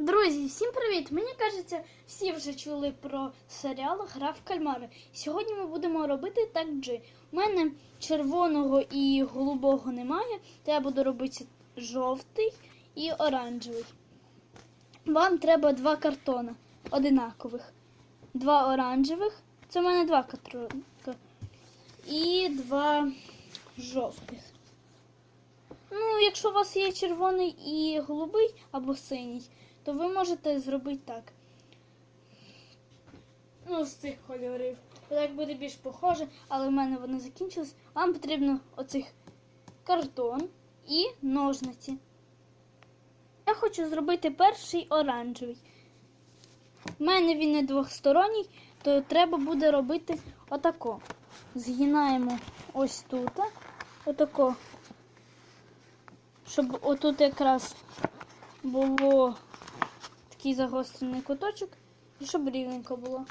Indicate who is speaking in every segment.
Speaker 1: Друзі, всім привіт! Мені кажеться, всі вже чули про серіал Гра в кальмари. Сьогодні ми будемо робити так джи. У мене червоного і голубого немає, то я буду робити жовтий і оранжевий. Вам треба два картона одинакових. Два оранжевих. Це в мене два картона. І два жовтих. Ну, якщо у вас є червоний і голубий або синій, то ви можете зробити так. Ну, з цих кольорів. Так буде більш похоже, але в мене вони закінчились. Вам потрібно оцих картон і ножниці. Я хочу зробити перший оранжевий. У мене він не двохсторонній, то треба буде робити отако. Згинаємо ось тут, отако щоб отут якраз було такий загострений куточок, і щоб рівненько було.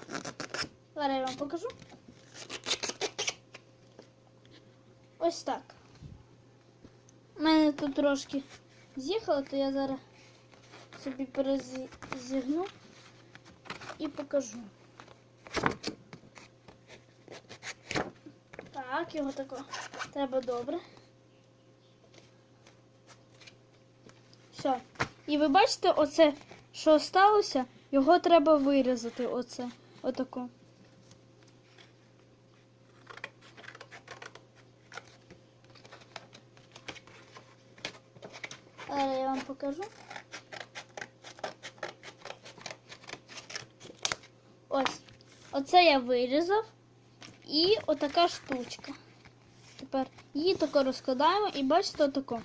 Speaker 1: Зараз я вам покажу. Ось так. У мене тут трошки з'їхало, то я зараз собі перезігну і покажу. Так, його тако треба добре. Все. І ви бачите, оце, що сталося, його треба вирізати. Оце. Отако. Зараз я вам покажу. Ось. Оце я вирізав. І отака штучка. Тепер її тако розкладаємо і бачите отако.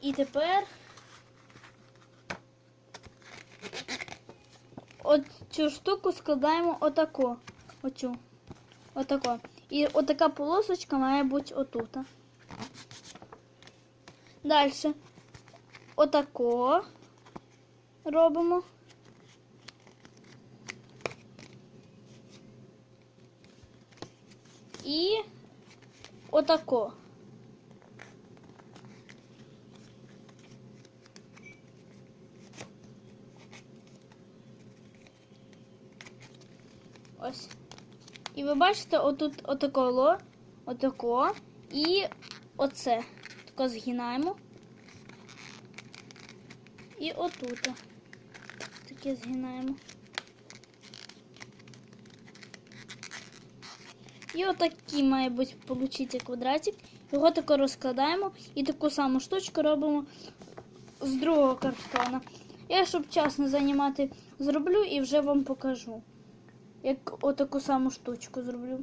Speaker 1: І тепер цю штуку складаємо отако. Оцю. Отако. І отака полосочка має бути отут. Далі. Отако робимо. І отако. Ось. І ви бачите, отут отако, отако і оце. Тако згинаємо. І отут. Таке згинаємо. І отакий має бути квадратик. Його тако розкладаємо і таку саму штучку робимо з другого картона. Я, щоб час не займати, зроблю і вже вам покажу як отаку саму штучку зроблю.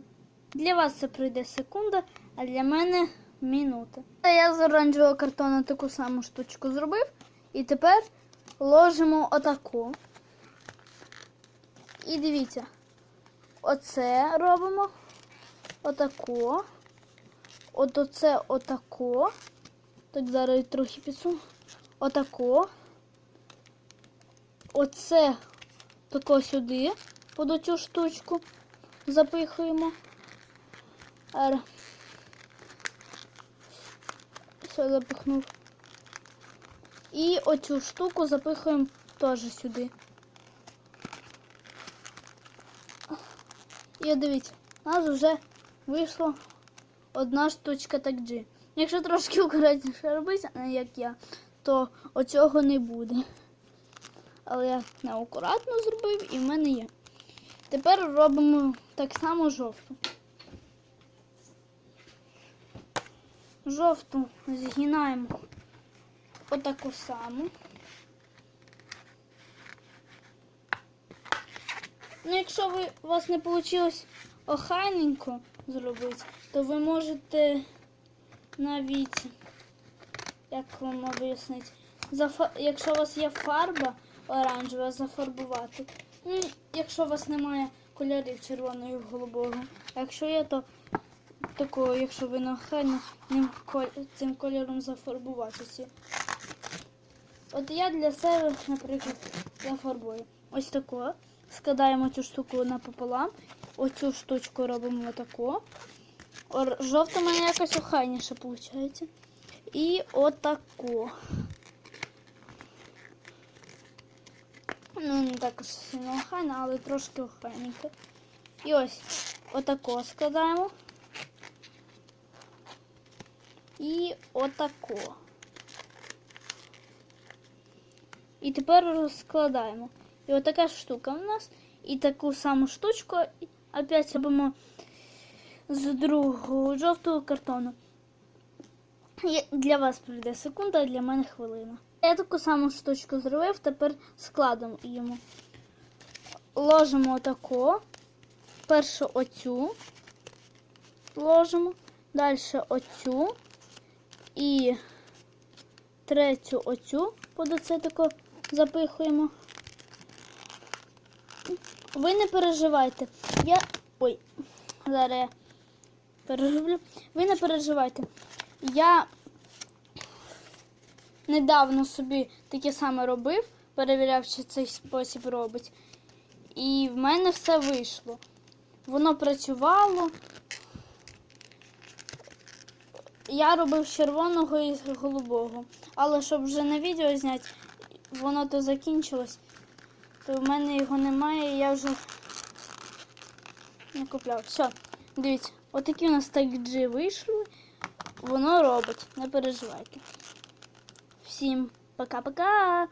Speaker 1: Для вас це пройде секунда, а для мене минута. Я з оранжевого картону таку саму штучку зробив. І тепер ложимо отаку. І дивіться, оце робимо отако. От оце отако. Так, зараз трохи підсуну. Отако. Оце тако сюди під оцю штучку запихуємо. Ара. Все, запихнув. І оцю штуку запихуємо теж сюди. І дивіться, у нас вже вийшла одна штучка так G. Якщо трошки акуратніше робити, як я, то оцього не буде. Але я неакуратно зробив і в мене є. Тепер робимо так само жовту. Жовту згинаємо отаку саму. Ну, якщо ви, у вас не вийшло охайненько зробити, то ви можете навіть, як вам об'яснити, якщо у вас є фарба оранжева, зафарбувати. Ну, якщо у вас немає кольорів червоного і голубого. А якщо є, то такого, якщо ви нахайно цим кольором зафарбувати ці. От я для себе, наприклад, зафарбую. Ось тако. Складаємо цю штуку напополам. Оцю штучку робимо отако. Жовта в мене якось охайніше виходить. І отако. Ну, не також сильно охайна, але трошки охайненька. І ось отако складаємо. І отако. І тепер розкладаємо. І отака штука в нас. І таку саму штучку опять робимо з другого жовтого картону. Для вас прийде секунда, а для мене хвилина. Я таку саму штучку зробив, тепер складемо йому. Ложимо отако. Першу оцю. Ложимо. Далі оцю. І третю оцю под оце тако запихуємо. Ви не переживайте. Я. Ой, зараз я перероблю. Ви не переживайте. Я недавно собі таке саме робив, перевіряв, чи цей спосіб робить. І в мене все вийшло. Воно працювало. Я робив червоного і голубого. Але щоб вже на відео зняти, воно то закінчилось, то в мене його немає, і я вже не купляв. Все, дивіться, отакі у нас тайджі вийшли. Воно робить, не переживайте. Всім пока-пока!